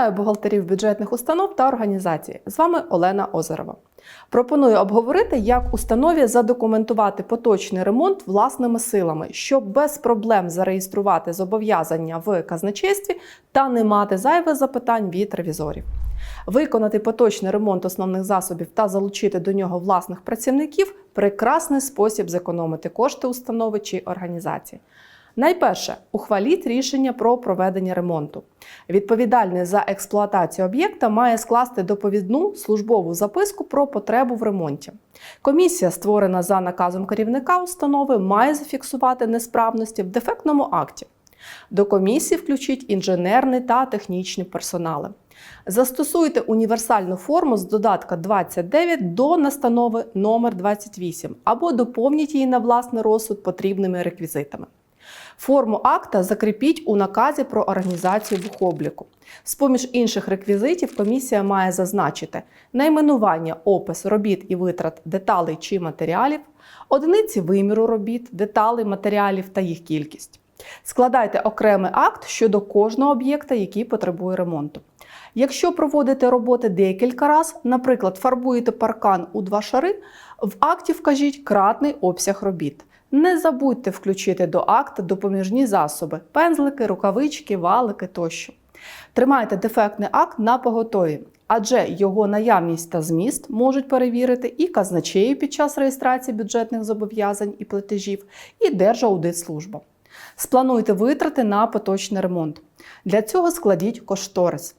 Вітаю бухгалтерів бюджетних установ та організацій. З вами Олена Озерова. Пропоную обговорити, як установі задокументувати поточний ремонт власними силами, щоб без проблем зареєструвати зобов'язання в казначействі та не мати зайвих запитань від ревізорів. Виконати поточний ремонт основних засобів та залучити до нього власних працівників прекрасний спосіб зекономити кошти установи чи організації. Найперше, ухваліть рішення про проведення ремонту. Відповідальний за експлуатацію об'єкта має скласти доповідну службову записку про потребу в ремонті. Комісія, створена за наказом керівника установи, має зафіксувати несправності в дефектному акті. До комісії включіть інженерний та технічні персонали. Застосуйте універсальну форму з додатка 29 до настанови номер 28 або доповніть її на власний розсуд потрібними реквізитами. Форму акта закріпіть у наказі про організацію бухобліку. З-поміж інших реквізитів комісія має зазначити найменування, опис робіт і витрат деталей чи матеріалів, одиниці виміру робіт, деталей, матеріалів та їх кількість. Складайте окремий акт щодо кожного об'єкта, який потребує ремонту. Якщо проводите роботи декілька разів, наприклад, фарбуєте паркан у два шари, в акті вкажіть кратний обсяг робіт. Не забудьте включити до акта допоміжні засоби пензлики, рукавички, валики тощо. Тримайте дефектний акт на поготові, адже його наявність та зміст можуть перевірити і казначеї під час реєстрації бюджетних зобов'язань і платежів, і Держаудитслужба. Сплануйте витрати на поточний ремонт. Для цього складіть кошторис.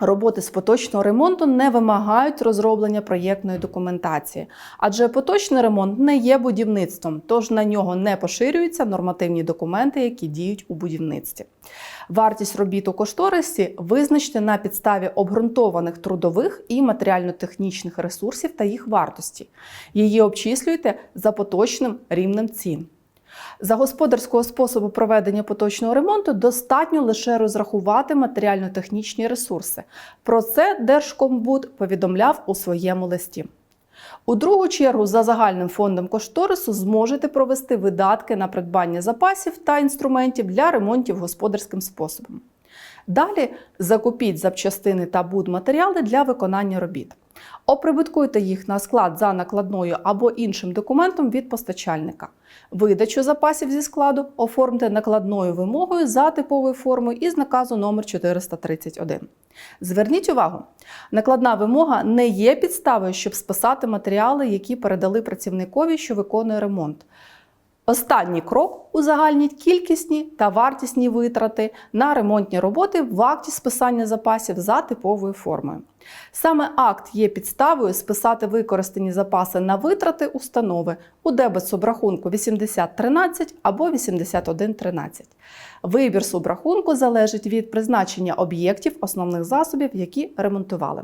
Роботи з поточного ремонту не вимагають розроблення проєктної документації, адже поточний ремонт не є будівництвом, тож на нього не поширюються нормативні документи, які діють у будівництві. Вартість робіт у кошторисі визначте на підставі обґрунтованих трудових і матеріально-технічних ресурсів та їх вартості. Її обчислюйте за поточним рівнем цін. За господарського способу проведення поточного ремонту достатньо лише розрахувати матеріально-технічні ресурси. Про це Держкомбуд повідомляв у своєму листі. У другу чергу, за загальним фондом кошторису зможете провести видатки на придбання запасів та інструментів для ремонтів господарським способом. Далі закупіть запчастини та будматеріали для виконання робіт. Оприбуткуйте їх на склад за накладною або іншим документом від постачальника. Видачу запасів зі складу оформте накладною вимогою за типовою формою із наказу номер 431. Зверніть увагу, накладна вимога не є підставою, щоб списати матеріали, які передали працівникові, що виконує ремонт. Останній крок узагальніть кількісні та вартісні витрати на ремонтні роботи в акті списання запасів за типовою формою. Саме акт є підставою списати використані запаси на витрати установи у дебет субрахунку 8013 або 8113. Вибір субрахунку залежить від призначення об'єктів основних засобів, які ремонтували.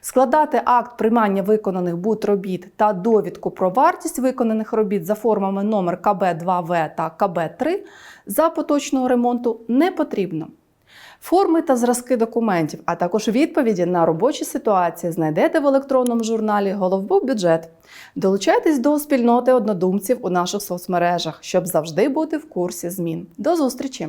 Складати акт приймання виконаних будробіт та довідку про вартість виконаних робіт за формами номер КБ2В та КБ3 за поточного ремонту не потрібно. Форми та зразки документів, а також відповіді на робочі ситуації знайдете в електронному журналі Головбук бюджет. Долучайтесь до спільноти однодумців у наших соцмережах, щоб завжди бути в курсі змін. До зустрічі!